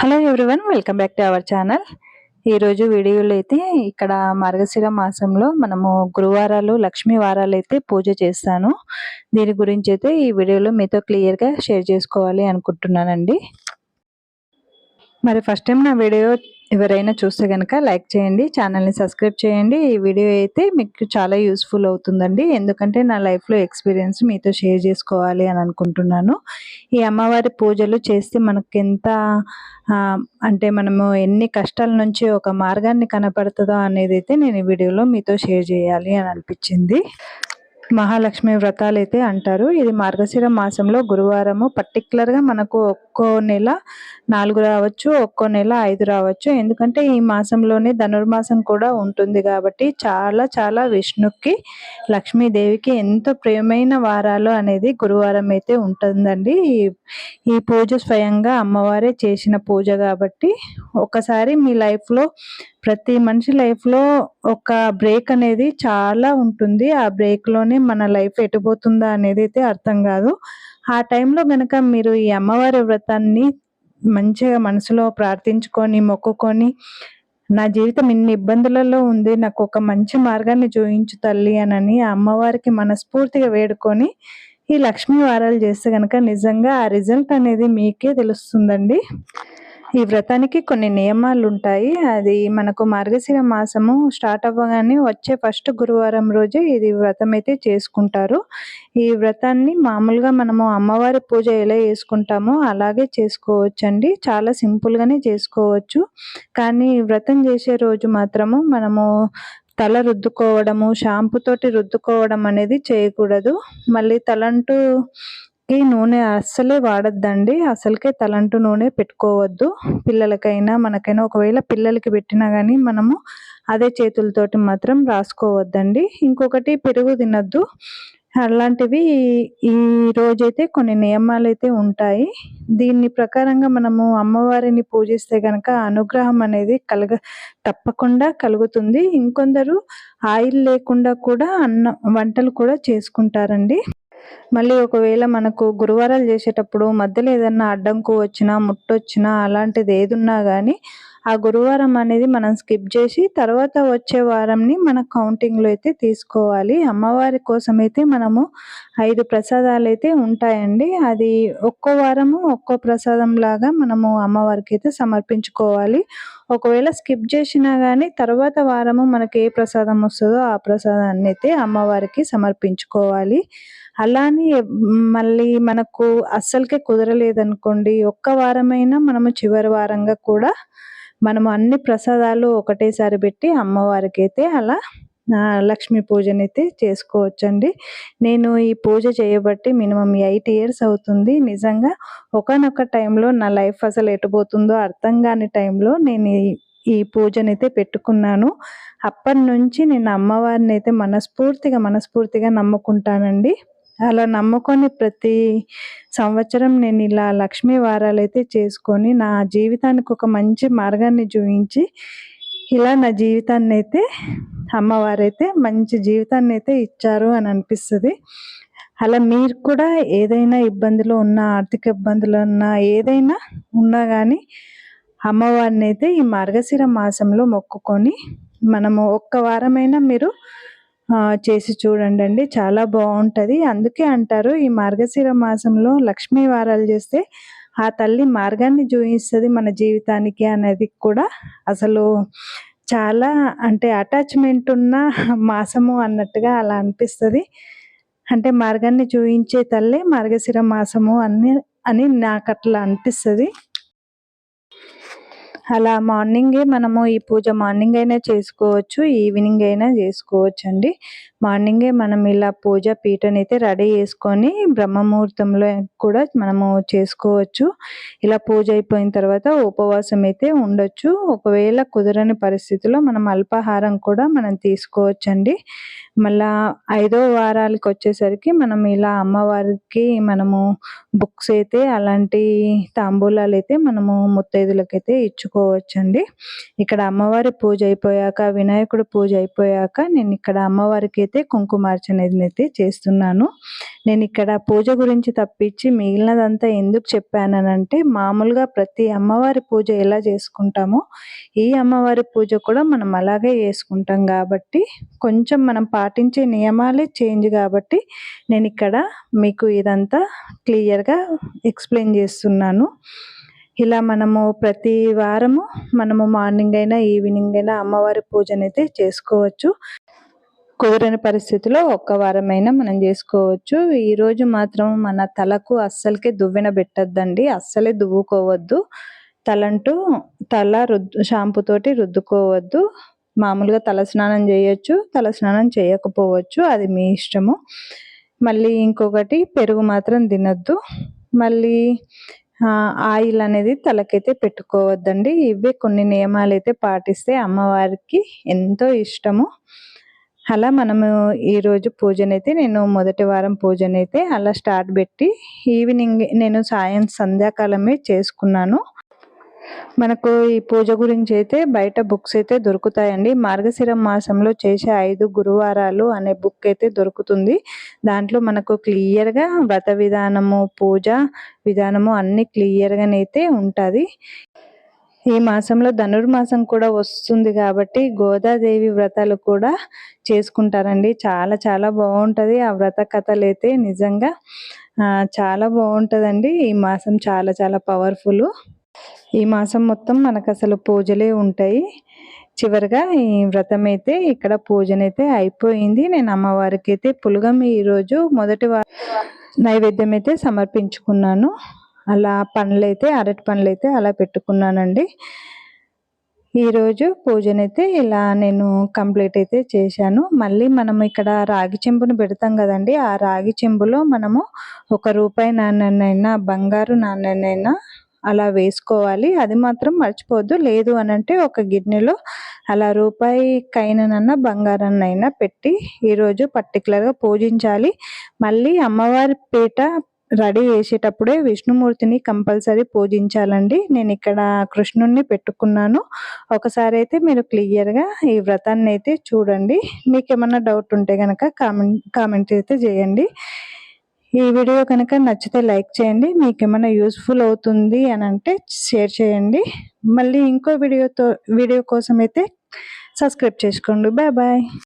Hello everyone welcome back to our channel ఈరోజు వీడియోలో అయితే ఇక్కడ మార్గశిర మాసంలో మనము గురువారాలు లక్ష్మీ వారాలు అయితే పూజ చేస్తాను. దీని గురించి అయితే ఈ వీడియోలో మీతో క్లియర్గా షేర్ చేసుకోవాలి అనుకుంటున్నానండి. మరి ఫస్ట్ టైం నా వీడియో ఎవరైనా చూస్తే కనుక లైక్ చేయండి ఛానల్ని సబ్స్క్రైబ్ చేయండి. ఈ వీడియో అయితే మీకు చాలా యూస్ఫుల్ అవుతుందండి. ఎందుకంటే నా లైఫ్లో ఎక్స్పీరియన్స్ మీతో షేర్ చేసుకోవాలి అని అనుకుంటున్నాను. ఈ అమ్మవారి పూజలు చేస్తే మనకి ఎంత అంటే మనము ఎన్ని కష్టాల నుంచి ఒక మార్గాన్ని కనపడుతుందో అనేది అయితే నేను ఈ వీడియోలో మీతో షేర్ చేయాలి అని అనిపించింది. మహాలక్ష్మి వ్రతాలు అయితే అంటారు. ఇది మార్గశిర మాసంలో గురువారము. పర్టికులర్గా మనకు ఒక్కో నెల నాలుగు రావచ్చు ఒక్కో నెల ఐదు రావచ్చు. ఎందుకంటే ఈ మాసంలోనే ధనుర్మాసం కూడా ఉంటుంది కాబట్టి చాలా చాలా విష్ణుకి లక్ష్మీదేవికి ఎంతో ప్రియమైన వారాలు అనేది గురువారం అయితే ఉంటుందండి. ఈ పూజ స్వయంగా అమ్మవారే చేసిన పూజ కాబట్టి ఒకసారి మీ లైఫ్లో ప్రతి మనిషి లైఫ్లో ఒక బ్రేక్ అనేది చాలా ఉంటుంది. ఆ బ్రేక్లోనే మన లైఫ్ ఎటుపోతుందా అనేది అయితే అర్థం కాదు. ఆ టైంలో కనుక మీరు ఈ అమ్మవారి వ్రతాన్ని మంచిగా మనసులో ప్రార్థించుకొని మొక్కుకొని నా జీవితం ఇన్ని ఇబ్బందులలో ఉంది నాకు ఒక మంచి మార్గాన్ని చూయించు తల్లి అని అమ్మవారికి మనస్ఫూర్తిగా వేడుకొని ఈ లక్ష్మీ వారాలు చేస్తే కనుక నిజంగా ఆ రిజల్ట్ అనేది మీకే తెలుస్తుందండి. ఈ వ్రతానికి కొన్ని నియమాలు ఉంటాయి అది మనకు మార్గశిర మాసము స్టార్ట్ అవ్వగానే వచ్చే ఫస్ట్ గురువారం రోజే ఇది వ్రతం అయితే చేసుకుంటారు. ఈ వ్రతాన్ని మామూలుగా మనము అమ్మవారి పూజ ఎలా చేసుకుంటామో అలాగే చేసుకోవచ్చు అండి చాలా సింపుల్గానే చేసుకోవచ్చు. కానీ వ్రతం చేసే రోజు మాత్రము మనము తల రుద్దుకోవడము షాంపూ తోటి రుద్దుకోవడం అనేది చేయకూడదు. మళ్ళీ తలంటూ ఈ నూనె అస్సలే వాడద్దండి. అసలుకే తలంటు నూనె పెట్టుకోవద్దు. పిల్లలకైనా మనకైనా ఒకవేళ పిల్లలకి పెట్టినా కానీ మనము అదే చేతులతోటి మాత్రం రాసుకోవద్దండి. ఇంకొకటి పెరుగు తినద్దు. అలాంటివి ఈ రోజైతే కొన్ని నియమాలు అయితే ఉంటాయి. దీన్ని ప్రకారంగా మనము అమ్మవారిని పూజిస్తే కనుక అనుగ్రహం అనేది కలగ తప్పకుండా కలుగుతుంది. ఇంకొందరు ఆయిల్ లేకుండా కూడా అన్న వంటలు కూడా చేసుకుంటారండి. మళ్ళీ ఒకవేళ మనకు గురువారాలు చేసేటప్పుడు మధ్యలో ఏదన్నా అడ్డంకు వచ్చినా ముట్టొచ్చినా అలాంటిది ఏదున్నా కానీ ఆ గురువారం అనేది మనం స్కిప్ చేసి తర్వాత వచ్చే వారంని మన కౌంటింగ్లో అయితే తీసుకోవాలి. అమ్మవారి కోసం అయితే మనము ఐదు ప్రసాదాలు అయితే ఉంటాయండి. అది ఒక్కో వారము ఒక్కో ప్రసాదం లాగా మనము అమ్మవారికి అయితే సమర్పించుకోవాలి. ఒకవేళ స్కిప్ చేసినా కానీ తర్వాత వారము మనకి ఏ ప్రసాదం వస్తుందో ఆ ప్రసాదాన్ని అయితే అమ్మవారికి సమర్పించుకోవాలి. అలానే మళ్ళీ మనకు అస్సలకే కుదరలేదనుకోండి ఒక్క వారమైనా మనము చివరి వారంగా కూడా మనము అన్ని ప్రసాదాలు ఒకటేసారి పెట్టి అమ్మవారికి అయితే అలా లక్ష్మీ పూజనైతే చేసుకోవచ్చండి. నేను ఈ పూజ చేయబట్టి మినిమం ఎయిట్ ఇయర్స్ అవుతుంది. నిజంగా ఒకనొక టైంలో నా లైఫ్ అసలు ఎటుపోతుందో అర్థం కాని టైంలో నేను ఈ పూజనైతే పెట్టుకున్నాను. అప్పటి నుంచి నేను అమ్మవారిని అయితే మనస్ఫూర్తిగా మనస్ఫూర్తిగా నమ్ముకుంటానండి. అలా నమ్ముకొని ప్రతి సంవత్సరం నేను ఇలా లక్ష్మీ వారాలు అయితే చేసుకొని నా జీవితానికి ఒక మంచి మార్గాన్ని చూపించి ఇలా నా జీవితాన్ని అయితే అమ్మవారైతే మంచి జీవితాన్ని అయితే ఇచ్చారు అని అనిపిస్తుంది. అలా మీరు కూడా ఏదైనా ఇబ్బందులు ఉన్నా ఆర్థిక ఇబ్బందులు ఉన్నా ఏదైనా ఉన్నా కానీ అమ్మవారిని అయితే ఈ మార్గశిర మాసంలో మొక్కుకొని మనము ఒక్క వారమైనా మీరు చేసి చూడండి అండి చాలా బాగుంటుంది. అందుకే అంటారు ఈ మార్గశిర మాసంలో లక్ష్మీ వారాలు చేస్తే ఆ తల్లి మార్గాన్ని చూపిస్తుంది మన జీవితానికి అనేది కూడా. అసలు చాలా అంటే అటాచ్మెంట్ ఉన్న మాసము అన్నట్టుగా అలా అనిపిస్తుంది. అంటే మార్గాన్ని చూపించే తల్లి మార్గశిర మాసము అని అని నాకు అట్లా అనిపిస్తుంది. అలా మార్నింగే మనము ఈ పూజ మార్నింగ్ అయినా చేసుకోవచ్చు ఈవినింగ్ అయినా చేసుకోవచ్చు అండి మార్నింగే మనం ఇలా పూజ పీఠనైతే రెడీ చేసుకొని బ్రహ్మముహూర్తంలో కూడా మనము చేసుకోవచ్చు. ఇలా పూజ అయిపోయిన తర్వాత ఉపవాసం అయితే ఉండొచ్చు. ఒకవేళ కుదరని పరిస్థితిలో మనం అల్పాహారం కూడా మనం తీసుకోవచ్చండి. మళ్ళా ఐదో వారాలకు వచ్చేసరికి మనం ఇలా అమ్మవారికి మనము బుక్స్ అయితే అలాంటి తాంబూలాలు అయితే మనము ముత్తైదులకైతే ఇచ్చుకోవచ్చండి. ఇక్కడ అమ్మవారి పూజ అయిపోయాక వినాయకుడు పూజ అయిపోయాక నేను ఇక్కడ అమ్మవారికి అయితే కుంకుమార్చన అనేది అయితే చేస్తున్నాను. నేను ఇక్కడ పూజ గురించి తప్పించి మిగిలినదంతా ఎందుకు చెప్పానంటే మామూలుగా ప్రతి అమ్మవారి పూజ ఎలా చేసుకుంటామో ఈ అమ్మవారి పూజ కూడా మనం అలాగే చేసుకుంటాం కాబట్టి కొంచెం మనం పాటించే నియమాలే చేంజ్ కాబట్టి నేను ఇక్కడ మీకు ఇదంతా క్లియర్గా ఎక్స్ప్లెయిన్ చేస్తున్నాను. ఇలా మనము ప్రతి వారము మనము మార్నింగ్ అయినా ఈవినింగ్ అయినా అమ్మవారి పూజనైతే చేసుకోవచ్చు. కుదరని పరిస్థితిలో ఒక్క వారమైనా మనం చేసుకోవచ్చు. ఈ రోజు మాత్రం మన తలకు అస్సలకే దువ్వెన పెట్టద్దండి. అస్సలే దువ్వుకోవద్దు. తలంటూ తల రుద్దు షాంపూ తోటి రుద్దుకోవద్దు. మామూలుగా తల స్నానం చేయొచ్చు తల స్నానం చేయకపోవచ్చు. అది మీ ఇష్టము. మళ్ళీ ఇంకొకటి పెరుగు మాత్రం తినద్దు. మళ్ళీ ఆయిల్ అనేది తలకైతే పెట్టుకోవద్దండి. ఇవే కొన్ని నియమాలు అయితే పాటిస్తే అమ్మవారికి ఎంతో ఇష్టము. అలా మనము ఈరోజు పూజనైతే నేను మొదటి వారం పూజనైతే అలా స్టార్ట్ పెట్టి ఈవినింగ్ నేను సాయం సంధ్యాకాలమే చేసుకున్నాను. మనకు ఈ పూజ గురించి అయితే బయట బుక్స్ అయితే దొరుకుతాయండి. మార్గశిర మాసంలో చేసే ఐదు గురువారాలు అనే బుక్ అయితే దొరుకుతుంది. దాంట్లో మనకు క్లియర్గా వ్రత విధానము పూజ విధానము అన్ని క్లియర్గానైతే ఉంటుంది. ఈ మాసంలో ధనుర్మాసం కూడా వస్తుంది కాబట్టి గోదాదేవి వ్రతాలు కూడా చేసుకుంటారండి. చాలా చాలా బాగుంటుంది. ఆ వ్రత కథలు అయితే నిజంగా చాలా బాగుంటుందండి. ఈ మాసం చాలా చాలా పవర్ఫుల్. ఈ మాసం మొత్తం మనకు అసలు పూజలే ఉంటాయి. చివరిగా ఈ వ్రతం అయితే ఇక్కడ పూజనైతే అయిపోయింది. నేను అమ్మవారికి అయితే పులగం ఈరోజు మొదటి నైవేద్యం అయితే సమర్పించుకున్నాను. అలా పండ్లైతే అరటి పండ్లైతే అలా పెట్టుకున్నానండి. ఈరోజు పూజనైతే ఇలా నేను కంప్లీట్ అయితే చేశాను. మళ్ళీ మనం ఇక్కడ రాగి చెంబును పెడతాం కదండి ఆ రాగి చెంబులో మనము ఒక రూపాయి నాణ్యనైనా బంగారు నాణ్యనైనా అలా వేసుకోవాలి. అది మాత్రం మర్చిపోవద్దు. లేదు అని అంటే ఒక గిన్నెలో అలా రూపాయి కైననన్నా బంగారాన్నైనా పెట్టి ఈరోజు పర్టికులర్గా పూజించాలి. మళ్ళీ అమ్మవారి పీట రెడీ చేసేటప్పుడే విష్ణుమూర్తిని కంపల్సరీ పూజించాలండి. నేను ఇక్కడ కృష్ణుణ్ణి పెట్టుకున్నాను. ఒకసారి అయితే మీరు క్లియర్గా ఈ వ్రతాన్ని అయితే చూడండి. మీకు ఏమన్నా డౌట్ ఉంటే కనుక కామెంట్ కామెంట్ అయితే చేయండి. ఈ వీడియో కనుక నచ్చితే లైక్ చేయండి. మీకు ఏమైనా యూస్ఫుల్ అవుతుంది అని అంటే షేర్ చేయండి. మళ్ళీ ఇంకో వీడియోతో వీడియో కోసం అయితే సబ్స్క్రైబ్ చేసుకోండి. Bye bye.